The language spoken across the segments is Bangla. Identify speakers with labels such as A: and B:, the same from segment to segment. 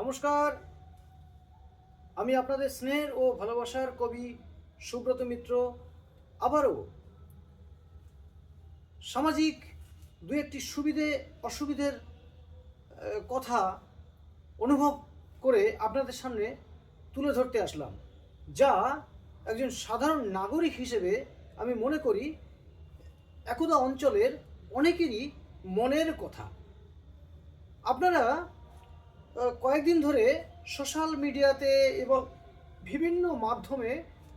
A: নমস্কার। আমি আপনাদের স্নেহের ও ভালোবাসার কবি সুব্রত মিত্র। আবারও সামাজিক দু একটি সুবিধে, অসুবিধের কথা অনুভব করে আপনাদের সামনে তুলে ধরতে আসলাম, যা একজন সাধারণ নাগরিক হিসেবে আমি মনে করি একদা অঞ্চলের অনেকেরই মনের কথা। আপনারা কয়েকদিন ধরে সোশ্যাল মিডিয়াতে এবং বিভিন্ন মাধ্যমে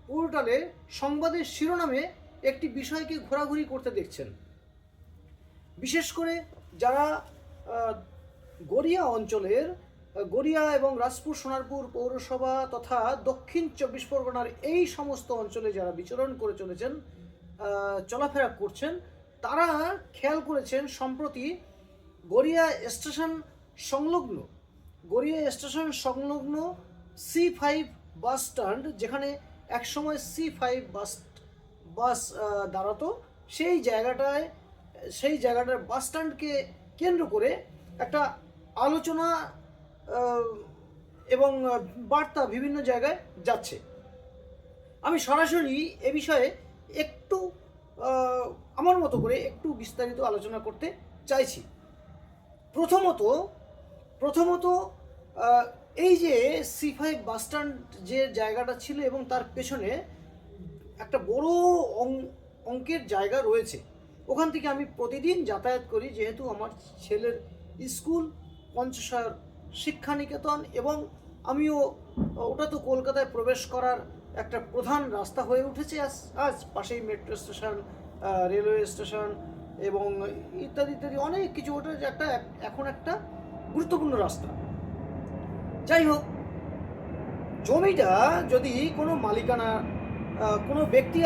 A: পোর্টালে সংবাদের শিরোনামে একটি বিষয়কে ঘোরাঘুরি করতে দেখছেন। বিশেষ করে যারা গড়িয়া অঞ্চলের, গড়িয়া এবং রাজপুর, সোনারপুর পৌরসভা তথা দক্ষিণ চব্বিশ পরগনার এই সমস্ত অঞ্চলে যারা বিচরণ করে চলেছেন চলাফেরা করছেন, তারা খেয়াল করেছেন সম্প্রতি গড়িয়া স্টেশন সংলগ্ন গড়িয়া স্টেশন সংলগ্ন সি ফাইভ বাস স্ট্যান্ড যেখানে একসময় সি ফাইভ বাস বাস দাঁড়াতো, সেই জায়গাটায়, সেই জায়গাটার বাস স্ট্যান্ডকে কেন্দ্র করে একটা আলোচনা এবং বার্তা বিভিন্ন জায়গায় যাচ্ছে। আমি সরাসরি এ বিষয়ে একটু আমার মতো করে একটু বিস্তারিত আলোচনা করতে চাইছি। প্রথমত প্রথমত এই যে সি ফাইভ বাস স্ট্যান্ড যে জায়গাটা ছিল এবং তার পেছনে একটা বড় অঙ্কের জায়গা রয়েছে, ওখান থেকে আমি প্রতিদিন যাতায়াত করি, যেহেতু আমার ছেলের স্কুল, পঞ্চশার শিক্ষানিকেতন এবং আমিও, ওটা তো কলকাতায় প্রবেশ করার একটা প্রধান রাস্তা হয়ে উঠেছে, আজ আজ পাশেই মেট্রো স্টেশন রেলওয়ে স্টেশন এবং ইত্যাদি ইত্যাদি অনেক কিছু। ওটা একটা, এখন একটা গুরুত্বপূর্ণ রাস্তা। যাই হোক, জমিটা যদি কোনো মালিকানা কোনো ব্যক্তি,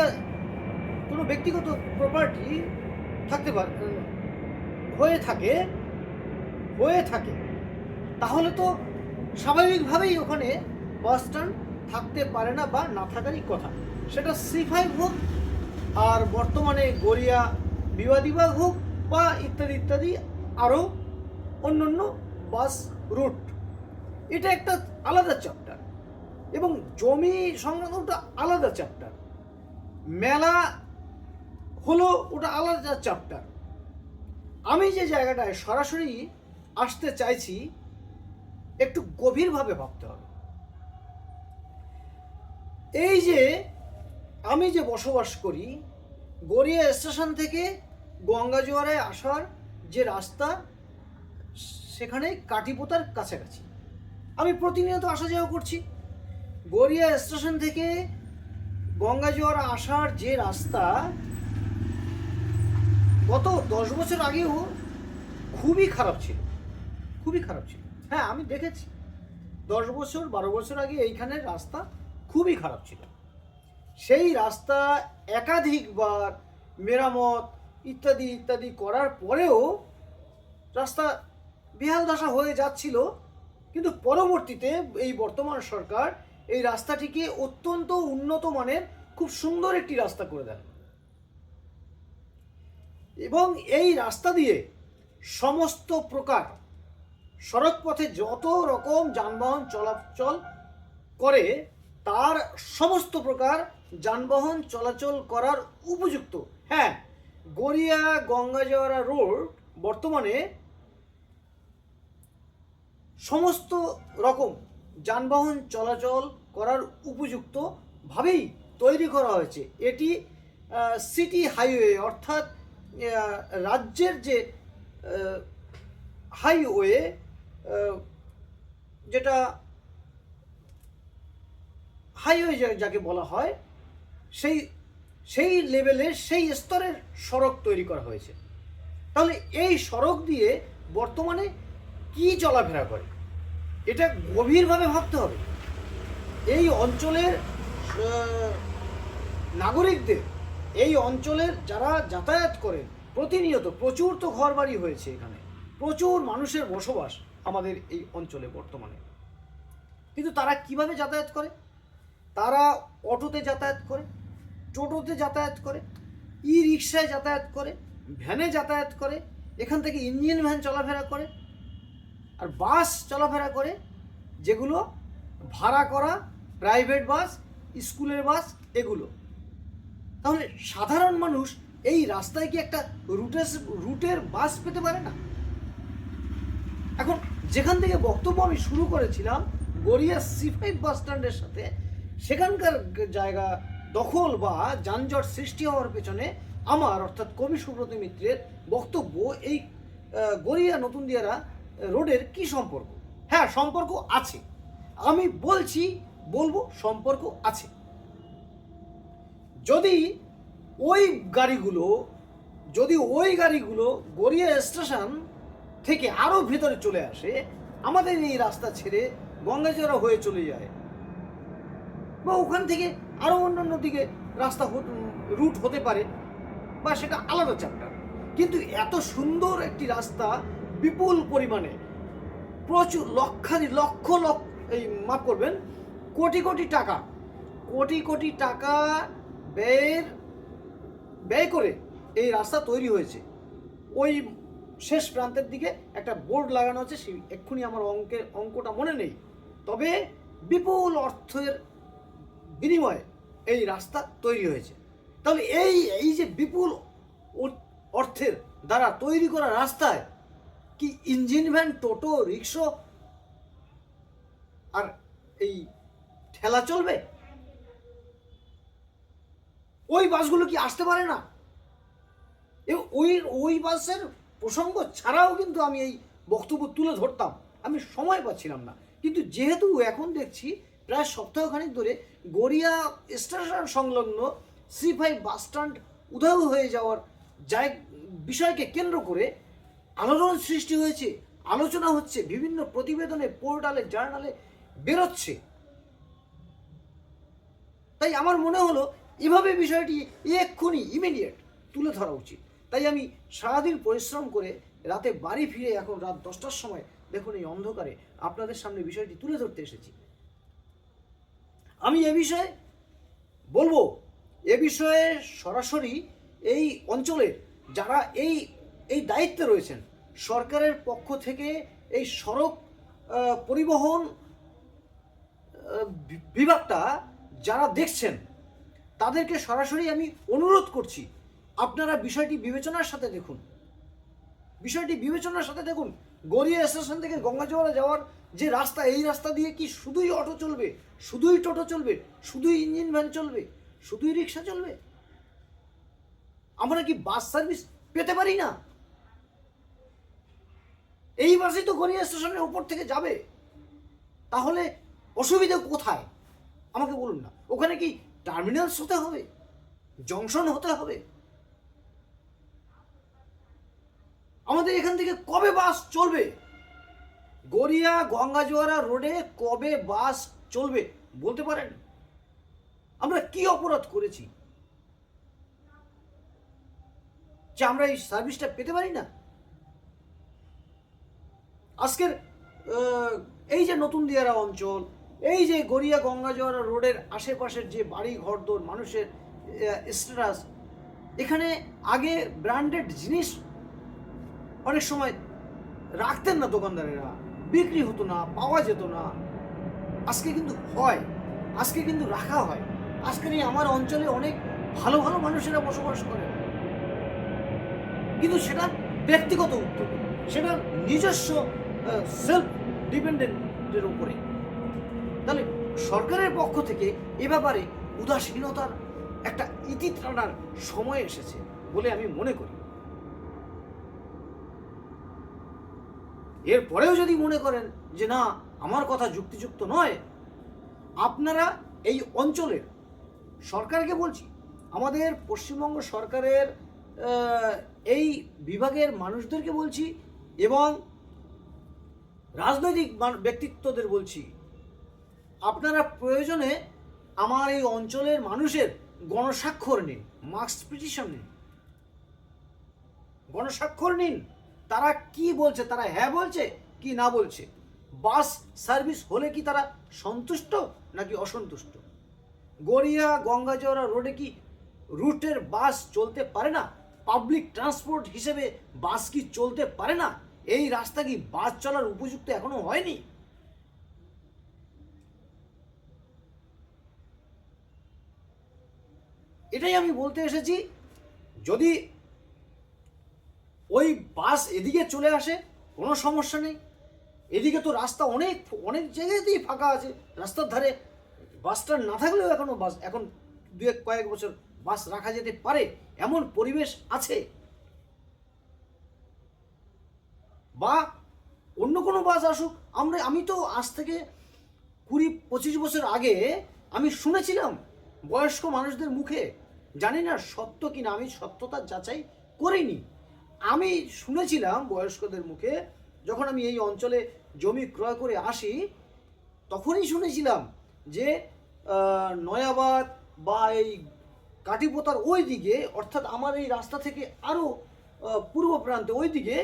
A: কোনো ব্যক্তিগত প্রপার্টি থাকতে পারে হয়ে থাকে হয়ে থাকে, তাহলে তো স্বাভাবিকভাবেই ওখানে বাস স্ট্যান্ড থাকতে পারে না বা না থাকারই কথা। সেটা সি ফাইভ হোক, আর বর্তমানে গড়িয়া বিবাদিবাগ হোক বা ইত্যাদি ইত্যাদি আরও অন্যান্য বাস রুট, এটা একটা আলাদা চ্যাপ্টার এবং জমি সংক্রান্তটা আলাদা চ্যাপ্টার মেলা হলো ওটা আলাদা চ্যাপ্টার আমি যে জায়গাটায় সরাসরি আসতে চাইছি, একটু গভীরভাবে ভাবতে হবে। এই যে আমি যে বসবাস করি, গড়িয়া স্টেশন থেকে গঙ্গা গঙ্গাজোয়ারায় আসার যে রাস্তা সেখানে কাটিপোতার কাছাকাছি। আমি প্রতিনিয়ত আসা যাওয়া করছি। গড়িয়া স্টেশন থেকে গঙ্গাজোয়ারা আসার যে রাস্তা, গত দশ বছর আগেও খুবই খারাপ ছিল। খুবই খারাপ ছিল। হ্যাঁ আমি দেখেছি। দশ বছর, বারো বছর আগে এইখানের রাস্তা খুবই খারাপ ছিল। সেই রাস্তা একাধিকবার মেরামত, ইত্যাদি ইত্যাদি করার পরেও রাস্তা বেহাল দশা হয়ে যাচ্ছিল, কিন্তু পরবর্তীতে এই বর্তমান সরকার এই রাস্তাটিকে অত্যন্ত উন্নত মানের, খুব সুন্দর একটি রাস্তা করে দেন এবং এই রাস্তা দিয়ে সমস্ত প্রকার সড়ক পথে যত রকম যানবাহন চলাচল করে, তার সমস্ত প্রকার যানবাহন চলাচল করার উপযুক্ত। হ্যাঁ গড়িয়া গঙ্গাজোয়ারা রোড বর্তমানে সমস্ত রকম যানবাহন চলাচল করার উপযুক্ত ভাবেই তৈরি করা হয়েছে। এটি সিটি হাইওয়ে অর্থাৎ রাজ্যের যে হাইওয়ে যেটা হাইওয়ে যাকে বলা হয়, সেই সেই লেভেলের সেই স্তরের সড়ক তৈরি করা হয়েছে। তাহলে এই সড়ক দিয়ে বর্তমানে কি চলাফেরা করে? এটা গভীরভাবে ভাবতে হবে। এই অঞ্চলের নাগরিকদের, এই অঞ্চলের যারা যাতায়াত করেন, প্রতিনিয়ত প্রচুর তো ঘর বাড়ি হয়েছে এখানে। প্রচুর মানুষের বসবাস আমাদের এই অঞ্চলে বর্তমানে। কিন্তু তারা কীভাবে যাতায়াত করে? তারা অটোতে যাতায়াত করে, টোটোতে যাতায়াত করে ই রিক্সায় যাতায়াত করে, ভ্যানে যাতায়াত করে, এখান থেকে ইঞ্জিন ভ্যান চলাফেরা করে আর বাস চলাফেরা করে, যেগুলো ভাড়া করা প্রাইভেট বাস স্কুলের বাস এগুলো। তাহলে সাধারণ মানুষ এই রাস্তায় কি একটা রুটের রুটের বাস পেতে পারে না? এখন যেখান থেকে বক্তব্য আমি শুরু করেছিলাম, গড়িয়া সি ফাইভ বাস স্ট্যান্ডের সাথে, সেখানকার জায়গা দখল বা যানজট সৃষ্টি হওয়ার পেছনে আমার, অর্থাৎ কবি সুব্রত মিত্রের বক্তব্য এই গড়িয়া নতুন দিয়ারা রোডের কি সম্পর্ক? হ্যাঁ সম্পর্ক আছে। আমি বলছি, বলব, সম্পর্ক আছে। যদি ওই গাড়িগুলো, যদি ওই গাড়িগুলো গড়িয়া স্টেশন থেকে আরও ভেতরে চলে আসে, আমাদের এই রাস্তা ছেড়ে গঙ্গাচড়া হয়ে চলে যায়, বা ওখান থেকে আরও অন্যান্য দিকে রাস্তা রুট হতে পারে, বা সেটা আলাদা চ্যাপ্টার কিন্তু এত সুন্দর একটি রাস্তা বিপুল পরিমাণে, প্রচুর লক্ষাধি লক্ষ লক্ষ, এই মাফ করবেন, কোটি কোটি টাকা, কোটি কোটি টাকা ব্যয়ের ব্যয় করে এই রাস্তা তৈরি হয়েছে। ওই শেষ প্রান্তের দিকে একটা বোর্ড লাগানো আছে, সেই এক্ষুনি আমার অঙ্কের অঙ্কটা মনে নেই। তবে বিপুল অর্থের বিনিময়ে এই রাস্তা তৈরি হয়েছে। তাহলে এই এই যে বিপুল অর্থের দ্বারা তৈরি করা রাস্তায় কি ইঞ্জিন ভ্যান, টোটো রিক্সো আর এই ঠেলা চলবে? ওই বাসগুলো কি আসতে পারে না? ওই ওই বাসের প্রসঙ্গ ছাড়াও কিন্তু আমি এই বক্তব্য তুলে ধরতাম। আমি সময় পাচ্ছিলাম না। কিন্তু যেহেতু এখন দেখছি, প্রায় সপ্তাহখানিক ধরে গড়িয়া স্টেশন সংলগ্ন সি ফাইভ বাস স্ট্যান্ড উধাও হয়ে যাওয়ার জায় বিষয়কে কেন্দ্র করে আলোড়ন সৃষ্টি হয়েছে, আলোচনা হচ্ছে, বিভিন্ন প্রতিবেদনে, পোর্টালে, জার্নালে বেরোচ্ছে। তাই আমার মনে হলো, এভাবে বিষয়টি এক্ষুনি ইমিডিয়েট তুলে ধরা উচিত। তাই আমি সারাদিন পরিশ্রম করে রাতে বাড়ি ফিরে এখন রাত দশটার সময় দেখুন এই অন্ধকারে আপনাদের সামনে বিষয়টি তুলে ধরতে এসেছি। আমি এ বিষয়ে বলব, এ বিষয়ে সরাসরি এই অঞ্চলের যারা এই এই দায়িত্বে রয়েছেন। সরকারের পক্ষ থেকে এই সড়ক পরিবহন বিভাগটা যারা দেখছেন, তাদেরকে সরাসরি আমি অনুরোধ করছি, আপনারা বিষয়টি বিবেচনার সাথে দেখুন। বিষয়টি বিবেচনার সাথে দেখুন। গড়িয়া স্টেশন থেকে গঙ্গাজোয়ারা যাওয়ার যে রাস্তা, এই রাস্তা দিয়ে কি শুধুই অটো চলবে, শুধুই টোটো চলবে, শুধুই ইঞ্জিন ভ্যান চলবে, শুধুই রিক্সা চলবে? আমরা কি বাস সার্ভিস পেতে পারি না? এই বাসই তো গড়িয়া স্টেশনের উপর থেকে যাবে। তাহলে অসুবিধা কোথায়? আমাকে বলুন না। ওখানে কি টার্মিনালস হতে হবে? জংশন হতে হবে? আমাদের এখান থেকে কবে বাস চলবে? গড়িয়া, গঙ্গাজোয়ারা রোডে কবে বাস চলবে? বলতে পারেন? আমরা কি অপরাধ করেছি? যে আমরা এই সার্ভিসটা পেতে পারি না? আজকের এই যে নতুন দিয়ারা অঞ্চল, এই যে গড়িয়া গঙ্গাজোয়ারা রোডের আশেপাশের যে বাড়ি ঘরদোর, মানুষের স্ট্যাটাস এখানে আগে ব্র্যান্ডেড জিনিস অনেক সময় রাখতেন না দোকানদারেরা। বিক্রি হতো না, পাওয়া যেত না। আজকে কিন্তু হয়, আজকে কিন্তু রাখা হয়। আজকে এই আমার অঞ্চলে অনেক ভালো ভালো মানুষেরা বসবাস করে। কিন্তু সেটা ব্যক্তিগত উদ্যোগ, সেটা নিজস্ব সেলফ ডিপেন্ডেন্টের উপরে। তাহলে সরকারের পক্ষ থেকে এ ব্যাপারে উদাসীনতার একটা ইতি টানার সময় এসেছে বলে আমি মনে করি। এরপরেও যদি মনে করেন যে না, আমার কথা যুক্তিযুক্ত নয়, আপনারা এই অঞ্চলের, সরকারকে বলছি, আমাদের পশ্চিমবঙ্গ সরকারের এই বিভাগের মানুষদেরকে বলছি এবং রাজনৈতিক ব্যক্তিত্বদের বলছি, আপনারা প্রয়োজনে আমার এই অঞ্চলের মানুষের গণস্বাক্ষর নিন মার্কস পিটিশন নিন। গণস্বাক্ষর নিন, তারা কি বলছে, তারা হ্যাঁ বলছে কি না বলছে? বাস সার্ভিস হলে কি তারা সন্তুষ্ট নাকি অসন্তুষ্ট? গড়িয়া, গঙ্গাজোড়া রোডে কি রুটের বাস চলতে পারে না? পাবলিক ট্রান্সপোর্ট হিসেবে বাস কি চলতে পারে না? এই রাস্তা কি বাস চলার উপযুক্ত এখনও হয়নি? এটাই আমি বলতে এসেছি, যদি ওই বাস এদিকে চলে আসে, কোনো সমস্যা নেই। এদিকে তো রাস্তা অনেক অনেক জায়গাতেই ফাঁকা আছে। রাস্তার ধারে বাসটা না থাকলেও এখনও বাস, এখন দু এক কয়েক বছর বাস রাখা যেতে পারে, এমন পরিবেশ আছে। বা অন্য কোনো বাস আসুক, আমরা, আমি তো আজ থেকে কুড়ি, পঁচিশ বছর আগে আমি শুনেছিলাম বয়স্ক মানুষদের মুখে, জানি না সত্য কিনা, আমি সত্যতা যাচাই করিনি। আমি শুনেছিলাম বয়স্কদের মুখে, যখন আমি এই অঞ্চলে জমি ক্রয় করে আসি, তখনই শুনেছিলাম যে নয়াবাদ বা এই কাটিপোতার ওই দিকে অর্থাৎ আমার এই রাস্তা থেকে আরও পূর্ব প্রান্তে ওই দিকে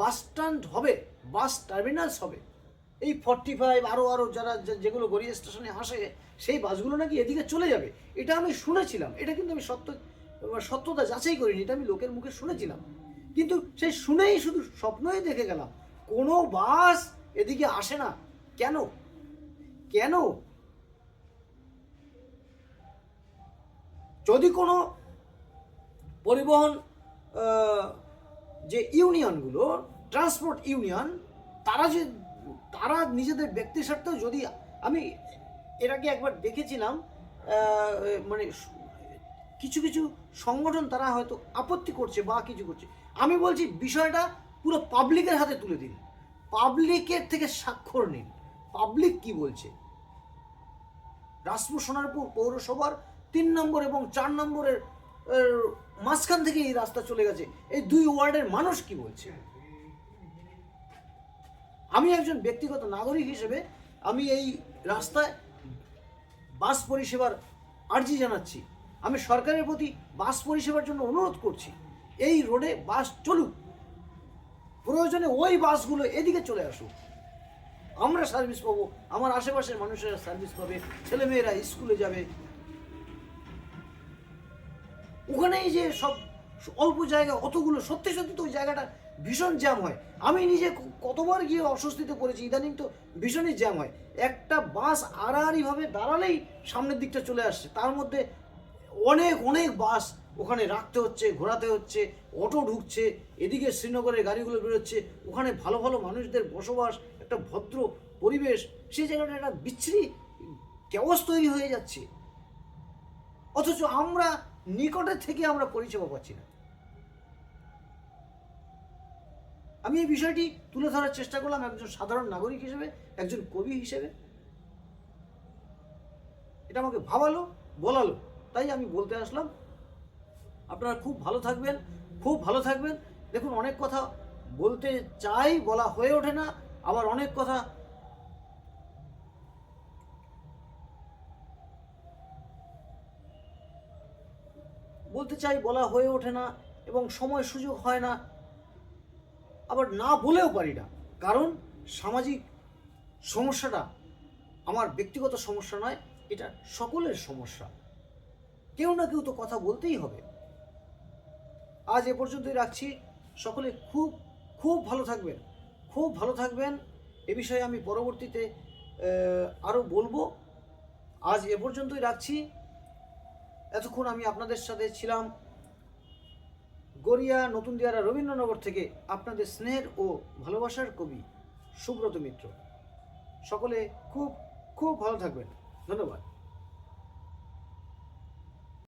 A: বাস স্ট্যান্ড হবে, বাস টার্মিনালস হবে। এই ফর্টি ফাইভ আরও আরও যারা যেগুলো গড়িয়া স্টেশনে আসে, সেই বাসগুলো নাকি এদিকে চলে যাবে। এটা আমি শুনেছিলাম, এটা কিন্তু আমি সত্য, সত্যতা যাচাই করিনি, এটা আমি লোকের মুখে শুনেছিলাম। কিন্তু সেই শুনেই শুধু স্বপ্নই দেখে গেলাম, কোনো বাস এদিকে আসে না। কেন? কেন? যদি কোনো পরিবহন যে ইউনিয়নগুলো, ট্রান্সপোর্ট ইউনিয়ন, তারা যে, তারা নিজেদের ব্যক্তি স্বার্থেও যদি, আমি এর আগে একবার দেখেছিলাম মানে কিছু কিছু সংগঠন তারা হয়তো আপত্তি করছে বা কিছু করছে। আমি বলছি বিষয়টা পুরো পাবলিকের হাতে তুলে দিন। পাবলিকের থেকে স্বাক্ষর নিন। পাবলিক কি বলছে? রাজপুর সোনারপুর পৌরসভার তিন নম্বর এবং চার নম্বরের মাঝখান থেকে এই রাস্তা চলে গেছে। এই দুই ওয়ার্ডের মানুষ কি বলছে? আমি একজন ব্যক্তিগত নাগরিক হিসেবে আমি এই রাস্তায় বাস পরিষেবার আর্জি জানাচ্ছি। আমি সরকারের প্রতি বাস পরিষেবার জন্য অনুরোধ করছি, এই রোডে বাস চলুক। প্রয়োজনে ওই বাসগুলো এদিকে চলে আসুক। আমরা সার্ভিস পাবো, আমার আশেপাশের মানুষেরা সার্ভিস পাবে, ছেলেমেয়েরা স্কুলে যাবে ওখানেই যে সব অল্প জায়গা, অতগুলো, সত্যি সত্যি তো ওই জায়গাটা ভীষণ জ্যাম হয়। আমি নিজে কতবার গিয়ে অস্বস্তিতে পড়েছি, ইদানিং তো ভীষণই জ্যাম হয়। একটা বাস আড়াআড়িভাবে দাঁড়ালেই সামনের দিকটা চলে আসছে। তার মধ্যে অনেক অনেক বাস ওখানে রাখতে হচ্ছে, ঘোরাতে হচ্ছে, অটো ঢুকছে, এদিকে শ্রীনগরের গাড়িগুলো বেরোচ্ছে। ওখানে ভালো ভালো মানুষদের বসবাস, একটা ভদ্র পরিবেশ, সেই জায়গাটা একটা বিচ্ছিরি কেওয়াস তৈরি হয়ে যাচ্ছে। অথচ আমরা নিকটের থেকে আমরা পরিষেবা পাচ্ছি না। আমি এই বিষয়টি তুলে ধরার চেষ্টা করলাম একজন সাধারণ নাগরিক হিসেবে, একজন কবি হিসেবে। এটা আমাকে ভাবালো, বলালো, তাই আমি বলতে আসলাম। আপনারা খুব ভালো থাকবেন, খুব ভালো থাকবেন। দেখুন, অনেক কথা বলতে চাই বলা হয়ে ওঠে না, আবার অনেক কথা বলতে চাই বলা হয়ে ওঠে না এবং সময় সুযোগ হয় না। আবার না বলেও পারি না। কারণ সামাজিক সমস্যাটা আমার ব্যক্তিগত সমস্যা নয়, এটা সকলের সমস্যা। কেউ না কেউ তো কথা বলতেই হবে। আজ এ পর্যন্তই রাখছি। সকলে খুব খুব ভালো থাকবেন। খুব ভালো থাকবেন। এ বিষয়ে আমি পরবর্তীতে আরও বলব। আজ এ পর্যন্তই রাখছি। এতক্ষণ আমি আপনাদের সাথে ছিলাম গড়িয়া নতুন দিয়ারা রবীন্দ্রনগর থেকে আপনাদের স্নেহের ও ভালোবাসার কবি সুব্রত মিত্র। সকলে খুব খুব ভালো থাকবেন। ধন্যবাদ।